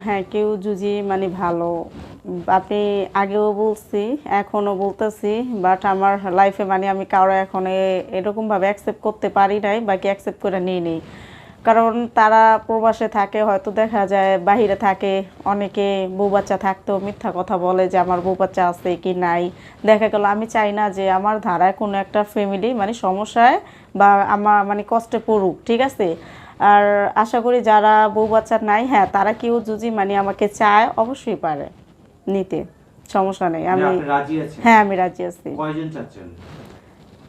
হ্যাঁ কেউ যদি মানে ভালো, আপনি আগেও বলছি, এখনও বলতেছি বাট আমার লাইফে মানে আমি কারও এখন এরকমভাবে অ্যাকসেপ্ট করতে পারি নাই, বাকি অ্যাকসেপ্ট করে নিই নেই। কারণ তারা প্রবাসে থাকে, হয়তো দেখা যায় বাহিরে থাকে, অনেকে বউ বাচ্চা থাকতেও মিথ্যা কথা বলে যে আমার বউ বাচ্চা আছে কি নাই। দেখা গেল আমি চাই না যে আমার ধারায় কোনো একটা ফ্যামিলি মানে সমস্যায় বা আমার মানে কষ্টে পড়ুক, ঠিক আছে? আর আশা করি যারা বউ বাচ্চা নাই হ্যাঁ তারা কেউ যদি মানে আমাকে চায় অবশ্যই পারে নিতে। সমস্যা নেই আমি হ্যাঁ আমি রাজি আছি।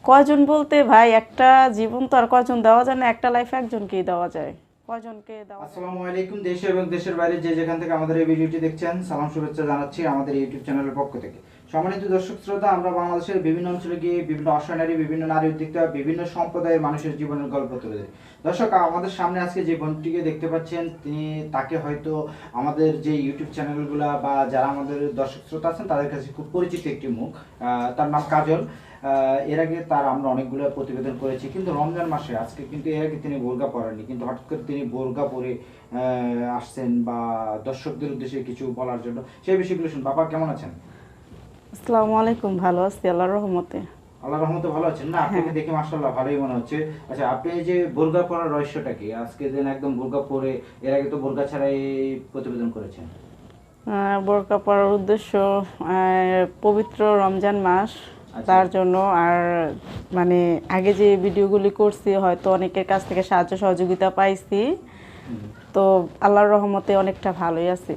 কয়জন বলতে ভাই একটা জীবন তো আর কয়জন দেওয়া যায় না একটা লাইফে একজনকেই দেওয়া যায়। কয়জনকে দেওয়া আসসালামু আলাইকুম দেশে এবং দেশের বাইরে যে যেখান থেকে আমাদের এই ভিডিওটি দেখছেন সালাম শুভেচ্ছা জানাচ্ছি আমাদের ইউটিউব চ্যানেলের পক্ষ থেকে। সম্মানিত দর্শক শ্রোতা আমরা বাংলাদেশের বিভিন্ন অঞ্চলে গিয়ে বিভিন্ন অসহায় বিভিন্ন নারী উদ্যোক্তা বিভিন্ন সম্প্রদায়ের মানুষের জীবনের গল্প তুলে ধরি। দর্শক আমাদের সামনে আজকে যে বোনটিকে দেখতে পাচ্ছেন, তিনি তাকে হয়তো আমাদের যে ইউটিউব চ্যানেলগুলো বা যারা আমাদের দর্শক শ্রোতা আছেন, তাদের কাছে খুব পরিচিত একটি মুখ। তার নাম কাজল। এর আগে তার আমরা অনেকগুলো প্রতিবেদন করেছি, কিন্তু রমজান মাসে, আজকে কিন্তু এর আগে তিনি বোরগা পরেননি, কিন্তু হঠাৎ করে তিনি বোরগা পরে আসছেন বা দর্শকদের উদ্দেশ্যে কিছু বলার জন্য, সেই বিষয়গুলো শুন বাবা কেমন আছেন? আসসালামু আলাইকুম, ভালো আছি, আল্লাহর রহমতে। আল্লাহ রহমতে ভালো আছেন না? আপনাকে হ্যাঁ। দেখে মাসাল্লাহ ভালোই মনে হচ্ছে। আচ্ছা আপনি যে বোরগা পরার রহস্যটা কি? আজকে দিন একদম বোরগা পরে এর আগে তো বোরগা ছাড়াই প্রতিবেদন করেছেন। বোরকা পরার উদ্দেশ্য পবিত্র রমজান মাস। আচ্ছা। তার জন্য আর মানে আগে যে ভিডিওগুলি করছি হয়তো অনেকের কাছ থেকে সাহায্য সহযোগিতা পাইছি। তো আল্লাহর রহমতে অনেকটা ভালোই আছে।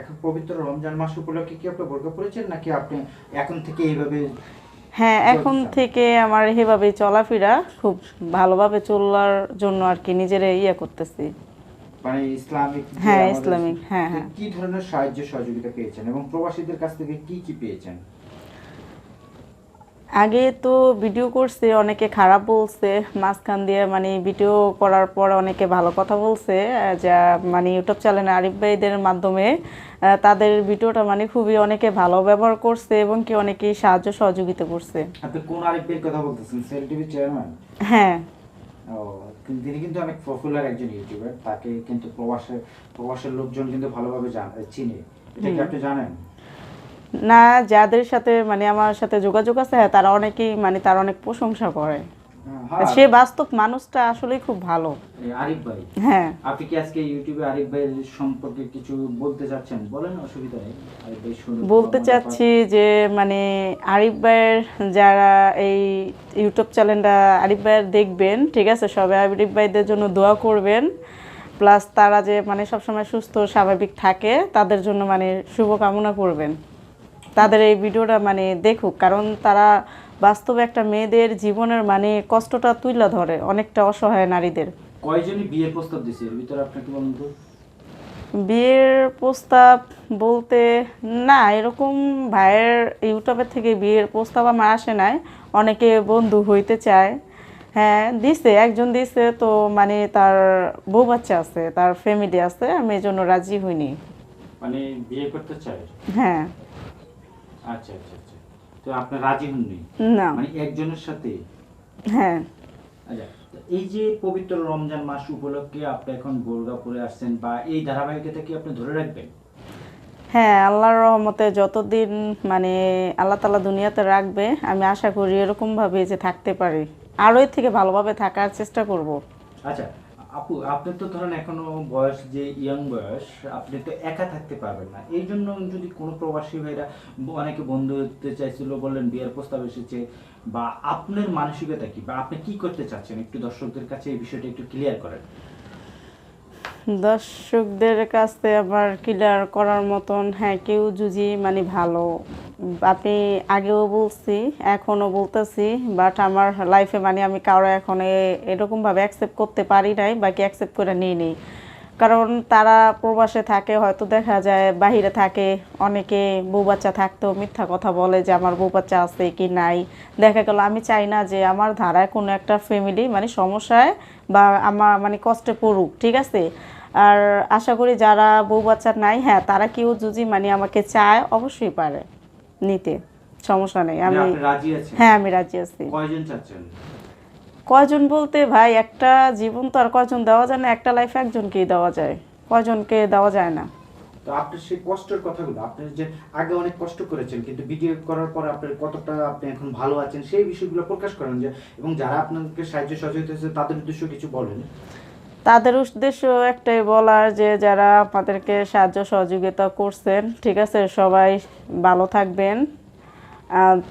এখন পবিত্র রমজান মাস উপলক্ষে কি আপনি বোরগা পরেছেন নাকি আপনি এখন থেকে এইভাবে হ্যাঁ এখন থেকে আমার এভাবে চলাফেরা খুব ভালোভাবে চলার জন্য আর কি নিজের ইয়ে করতেছি। মানে ইসলামিক হ্যাঁ, ইসলামিক, হ্যাঁ, হ্যাঁ। কি ধরনের সাহায্য সহযোগিতা পেয়েছেন এবং প্রবাসীদের কাছ থেকে কি কি পেয়েছেন? আগে তো ভিডিও করছে অনেকে খারাপ বলছে মাঝখান দিয়ে মানে ভিডিও করার পর অনেকে ভালো কথা বলছে যা মানে ইউটিউব চ্যানেলে আরিফ ভাইদের মাধ্যমে তাদের ভিডিওটা মানে খুবই অনেকে ভালো ব্যবহার করছে এবং কি অনেকেই সাহায্য সহযোগিতা করছে। আপনি কোন আরিফের কথা বলতেছেন? সেল টিভি চেয়ারম্যান হ্যাঁ। ও তিনি কিন্তু অনেক পপুলার একজন ইউটিউবার তাকে কিন্তু প্রবাসের প্রবাসের লোকজন কিন্তু ভালোভাবে জান- চিনে। এটা কি আপনি জানেন? না যাদের সাথে মানে আমার সাথে যোগাযোগ আছে হ্যাঁ তারা অনেকেই মানে তার অনেক প্রশংসা করে। হ্যাঁ, সে বাস্তব মানুষটা আসলেই খুব ভালো। আরিফ ভাই হ্যাঁ। আপনি কি আজকে ইউটিউবে আরিফ ভাইয়ের সম্পর্কে কিছু বলতে চাচ্ছেন? বলেন অসুবিধা নেই। আরিফ ভাই শুনুন বলতে চাচ্ছি যে মানে আরিফ ভাইয়ের যারা এই ইউটিউব চ্যানেলটা আরিফ ভাইয়ের দেখবেন ঠিক আছে? সবাই আরিফ ভাইদের জন্য দোয়া করবেন। প্লাস তারা যে মানে সবসময় সুস্থ স্বাভাবিক থাকে তাদের জন্য মানে শুভকামনা করবেন। তাদের এই ভিডিওটা মানে দেখুক কারণ তারা বাস্তবে একটা মেয়েদের জীবনের মানে কষ্টটা তুলে ধরে অনেকটা অসহায় নারীদের। কয়জনই বিয়ের প্রস্তাব দিছে? এর ভিতরে বলুন তো। বিয়ের প্রস্তাব বলতে না এরকম ভাইয়ের ইউটিউবের থেকে বিয়ের প্রস্তাব আমার আসে নাই। অনেকে বন্ধু হইতে চায়। হ্যাঁ দিছে একজন দিছে তো মানে তার বউ বাচ্চা আছে তার ফ্যামিলি আছে আমি এই জন্য রাজি হইনি। মানে বিয়ে করতে চায়? হ্যাঁ। আচ্ছা আচ্ছা আচ্ছা। তো আপনি রাজি হননি না। মানে একজনের সাথে? হ্যাঁ। আচ্ছা এই যে পবিত্র রমজান মাস উপলক্ষে আপনি এখন বোরগা পরে আসছেন বা এই ধারাবাহিকতা কি আপনি ধরে রাখবেন? হ্যাঁ আল্লাহর রহমতে যতদিন মানে আল্লাহ তালা দুনিয়াতে রাখবে আমি আশা করি এরকমভাবে যে থাকতে পারি। আরও এর থেকে ভালোভাবে থাকার চেষ্টা করব। আচ্ছা আপু আপনি তো ধরেন এখনও বয়স যে ইয়াং বয়স, আপনি তো একা থাকতে পারবেন না। এই জন্য যদি কোনো প্রবাসী ভাইরা অনেকে বন্ধু হতে চাইছিল, বললেন বিয়ের প্রস্তাব এসেছে, বা আপনার মানসিকতা কি, বা আপনি কি করতে চাচ্ছেন? একটু দর্শকদের কাছে এই বিষয়টা একটু ক্লিয়ার করেন। দর্শকদের কাছে আবার ক্লিয়ার করার মতন হ্যাঁ কেউ যদি মানে ভালো আপনি আগেও বলছি, এখনও বলতেছি বাট আমার লাইফে মানে আমি কারও এখন এরকমভাবে অ্যাকসেপ্ট করতে পারি নাই, বাকি অ্যাকসেপ্ট করে নিই নেই। কারণ তারা প্রবাসে থাকে, হয়তো দেখা যায় বাহিরে থাকে, অনেকে বউ বাচ্চা থাকতেও মিথ্যা কথা বলে যে আমার বউ বাচ্চা আছে কি নাই। দেখা গেল আমি চাই না যে আমার ধারায় কোনো একটা ফ্যামিলি মানে সমস্যায় বা আমার মানে কষ্টে পড়ুক, ঠিক আছে? আর আশা করি যারা বউ বাচ্চা নাই হ্যাঁ তারা কেউ যদি মানে আমাকে চায়, অবশ্যই পারে। নিতে সমস্যা নেই মানে আমি রাজি হ্যাঁ আমি রাজি আছি। কয়জন বলতে ভাই একটা জীবন তো আর কয়জন দেওয়া যায় না একটা লাইফে একজনকেই দেওয়া যায় কয়জনকে দেওয়া যায় না। তো আপনার সেই কষ্টের কথাগুলো আপনি যে আগে অনেক কষ্ট করেছেন কিন্তু ভিডিও করার পর আপনার কতটা আপনি এখন ভালো আছেন সেই বিষয়গুলো প্রকাশ করেন যে এবং যারা আপনাকে সাহায্য সহযোগিতা হয়েছে তাদের উদ্দেশ্য কিছু বলেন। তাদের উদ্দেশ্য একটাই বলার যে যারা আমাদেরকে সাহায্য সহযোগিতা করছেন, ঠিক আছে, সবাই ভালো থাকবেন।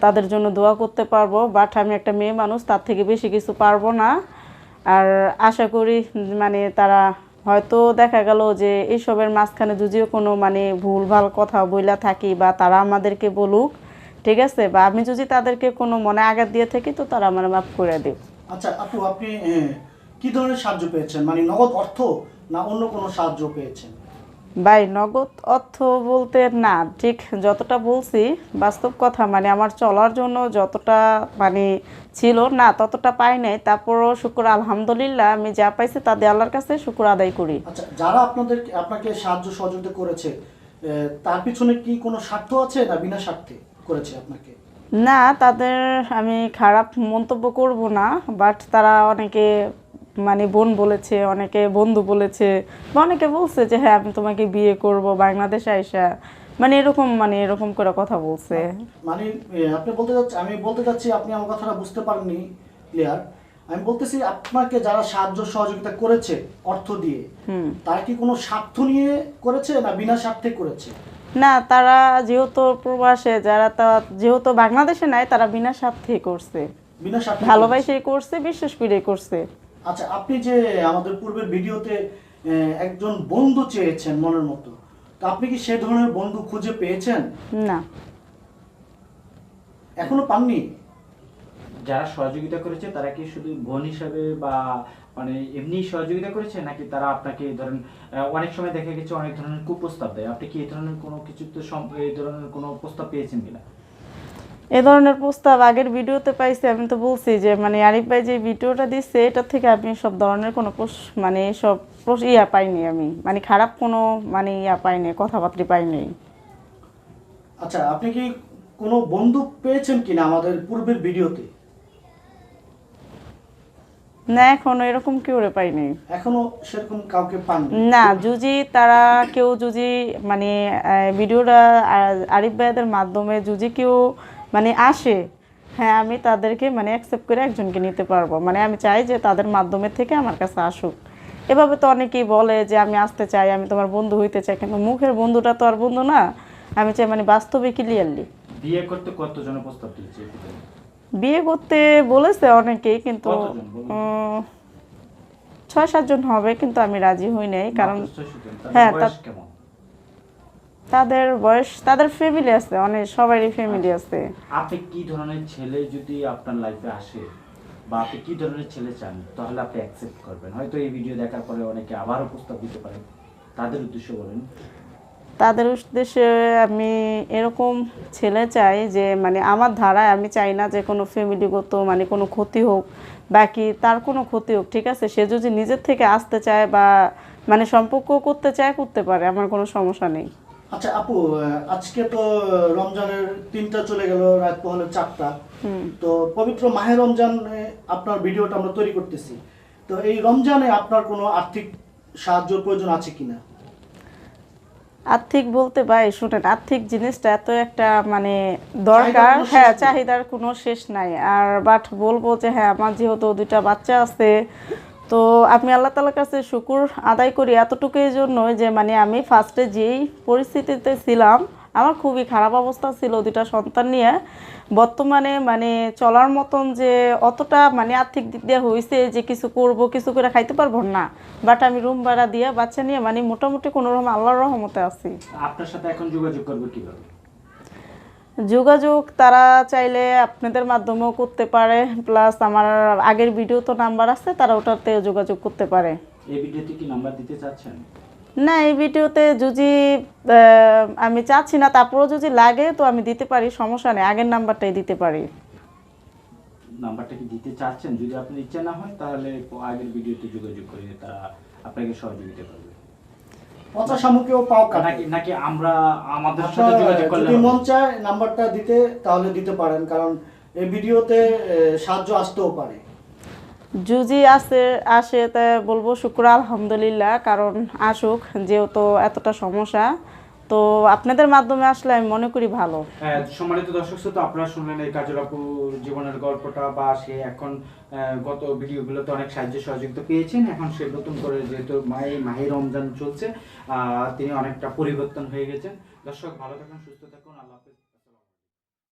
তাদের জন্য দোয়া করতে পারব বাট আমি একটা মেয়ে মানুষ, তার থেকে বেশি কিছু পারব না। আর আশা করি মানে তারা হয়তো দেখা গেল যে এইসবের মাঝখানে যদিও কোনো মানে ভুলভাল কথা বইলা থাকি বা তারা আমাদেরকে বলুক, ঠিক আছে, বা আমি যদি তাদেরকে কোনো মনে আঘাত দিয়ে থাকি, তো তারা আমার মাফ করে দেব আচ্ছা আপু, আপনি কি ধরনের সাহায্য পেয়েছেন? মানে নগদ অর্থ না অন্য কোনো সাহায্য পেয়েছেন? ভাই নগদ অর্থ বলতে না ঠিক যতটা বলছি বাস্তব কথা মানে আমার চলার জন্য যতটা মানে ছিল না ততটা পাই নাই। তারপরও শুক্র আলহামদুলিল্লাহ আমি যা পাইছি তাদের আল্লাহর কাছে শুক্র আদায় করি। আচ্ছা যারা আপনাদের আপনাকে সাহায্য সহযোগিতা করেছে তার পিছনে কি কোনো স্বার্থ আছে না বিনা স্বার্থে করেছে আপনাকে? না তাদের আমি খারাপ মন্তব্য করব না বাট তারা অনেকে মানে বোন বলেছে অনেকে বন্ধু বলেছে বা অনেকে বলছে যে হ্যাঁ আমি তোমাকে বিয়ে করব বাংলাদেশে আইসা। মানে এরকম মানে এরকম করে কথা বলছে। মানে আপনি বলতে যাচ্ছি আমি বলতে চাচ্ছি আপনি আমার কথাটা বুঝতে পারেননি ক্লিয়ার? আমি বলতেছি আপনাকে যারা সাহায্য সহযোগিতা করেছে অর্থ দিয়ে তারা কি কোনো স্বার্থ নিয়ে করেছে না বিনা স্বার্থে করেছে? না তারা যেহেতু প্রবাসে যারা তা যেহেতু বাংলাদেশে নাই তারা বিনা স্বার্থে করছে। বিনা স্বার্থে করেছে। করছে বিশ্বাস করে করছে। আচ্ছা আপনি যে আমাদের পূর্বের ভিডিওতে একজন বন্ধু চেয়েছেন মনের মতো তো আপনি কি সে ধরনের বন্ধু খুঁজে পেয়েছেন? না। এখনও পাননি? যারা সহযোগিতা করেছে তারা কি শুধু বোন হিসাবে বা মানে এমনি সহযোগিতা করেছে নাকি তারা আপনাকে ধরেন অনেক সময় দেখা গেছে অনেক ধরনের কুপ্রস্তাব দেয়? আপনি কি এই ধরনের কোনো কিছুতে সম- এই ধরনের কোনো প্রস্তাব পেয়েছেন কিনা? এ ধরনের প্রস্তাব আগের ভিডিওতে পাইছি আমি তো বলছি যে মানে আরিফ ভাই যে ভিডিওটা দিচ্ছে এটা থেকে আমি সব ধরনের কোনো মানে সব ইয়া পাইনি আমি। মানে খারাপ কোনো মানে ইয়া পাইনি কথাবার্তা পাইনি। আচ্ছা আপনি কি কোনো বন্ধু পেয়েছেন কিনা আমাদের পূর্বের ভিডিওতে? না এখনও এরকম কেউ রে পাইনি। এখনও সেরকম কাউকে পাননি? না যদি তারা কেউ যদি মানে ভিডিওটা আরিফ ভাইদের মাধ্যমে যদি কেউ মানে আসে হ্যাঁ আমি তাদেরকে মানে অ্যাকসেপ্ট করে একজনকে নিতে পারব। মানে আমি চাই যে তাদের মাধ্যমে থেকে আমার কাছে আসুক। এভাবে তো অনেকেই বলে যে আমি আসতে চাই আমি তোমার বন্ধু হইতে চাই কিন্তু মুখের বন্ধুটা তো আর বন্ধু না। আমি চাই মানে বাস্তবে ক্লিয়ারলি বিয়ে করতে কতজন প্রস্তাব দিয়েছে বিয়ে করতে বলেছে অনেকেই কিন্তু ছয় সাতজন হবে কিন্তু আমি রাজি হই নাই কারণ হ্যাঁ, তা- তাদের বয়স তাদের ফ্যামিলি আছে অনেক সবারই ফ্যামিলি আছে। আপনি কি ধরনের ছেলে যদি আপনার লাইফে আসে বা আপনি কি ধরনের ছেলে চান তাহলে আপনি অ্যাকসেপ্ট করবেন। হয়তো এই ভিডিও দেখার পরে অনেকে আবারও প্রস্তাব দিতে পারেন তাদের উদ্দেশ্য বলেন। তাদের উদ্দেশ্যে আমি এরকম ছেলে চাই যে মানে আমার ধারায় আমি চাই না যে কোনো ফ্যামিলিগত মানে কোনো ক্ষতি হোক বাকি তার কোনো ক্ষতি হোক ঠিক আছে? সে যদি নিজের থেকে আসতে চায় বা মানে সম্পর্ক করতে চায় করতে পারে আমার কোনো সমস্যা নেই। আচ্ছা আপু আজকে তো রমজানের তিনটা চলে গেল রাত পহলে চারটা। তো পবিত্র মাহে রমজানে আপনার ভিডিওটা আমরা তৈরি করতেছি। তো এই রমজানে আপনার কোনো আর্থিক সাহায্য প্রয়োজন আছে কিনা? আর্থিক বলতে ভাই শুনেন আর্থিক জিনিসটা এত একটা মানে দরকার। হ্যাঁ। চাহিদার কোনো শেষ নাই। আর বাট বলব যে হ্যাঁ আমার যেহেতু দুইটা বাচ্চা আছে তো আমি আল্লাহ তালার কাছে শুকুর আদায় করি এতটুকুই জন্য যে মানে আমি ফার্স্টে যেই পরিস্থিতিতে ছিলাম, আমার খুবই খারাপ অবস্থা ছিল দুটা সন্তান নিয়ে। বর্তমানে মানে চলার মতন যে অতটা মানে আর্থিক দিক দিয়ে হয়েছে যে কিছু করব, কিছু করে খাইতে পারব না। বাট আমি রুম ভাড়া দিয়ে বাচ্চা নিয়ে মানে মোটামুটি কোনো রকম আল্লাহর রহমতে আছি। আপনার সাথে এখন যোগাযোগ করবে কীভাবে? যোগাযোগ তারা চাইলে আপনাদের মাধ্যমেও করতে পারে। প্লাস আমার আগের ভিডিও তো নাম্বার আছে তারা ওটাতে যোগাযোগ করতে পারে। এই ভিডিওতে কি নাম্বার দিতে চাচ্ছেন? না এই ভিডিওতে যদি আমি চাচ্ছি না তারপরেও যদি লাগে তো আমি দিতে পারি সমস্যা নেই আগের নাম্বারটাই দিতে পারি। নাম্বারটা কি দিতে চাচ্ছেন? যদি আপনার ইচ্ছা না হয় তাহলে আগের ভিডিওতে যোগাযোগ করে তারা আপনাকে সহযোগিতা করবে। পচা শামুকেও পাও নাকি নাকি আমরা আমাদের সাথে যোগাযোগ করলে যদি মন চায় নাম্বারটা দিতে তাহলে দিতে পারেন কারণ এই ভিডিওতে সাহায্য আসতেও পারে। যদি আসে আসে তা বলব শুক্র আলহামদুলিল্লাহ কারণ আসুক যেহেতু এতটা সমস্যা তো আপনাদের মাধ্যমে আসলে আমি মনে করি ভালো। হ্যাঁ, সম্মানিত দর্শক শ্রোতা আপনারা শুনলেন এই কাজল আপু জীবনের গল্পটা বা সে এখন গত ভিডিওগুলোতে অনেক সাহায্য সহযোগিতা পেয়েছেন। এখন সে নতুন করে যেহেতু মাহে মাহে রমজান চলছে তিনি অনেকটা পরিবর্তন হয়ে গেছেন। দর্শক ভালো থাকুন সুস্থ থাকুন।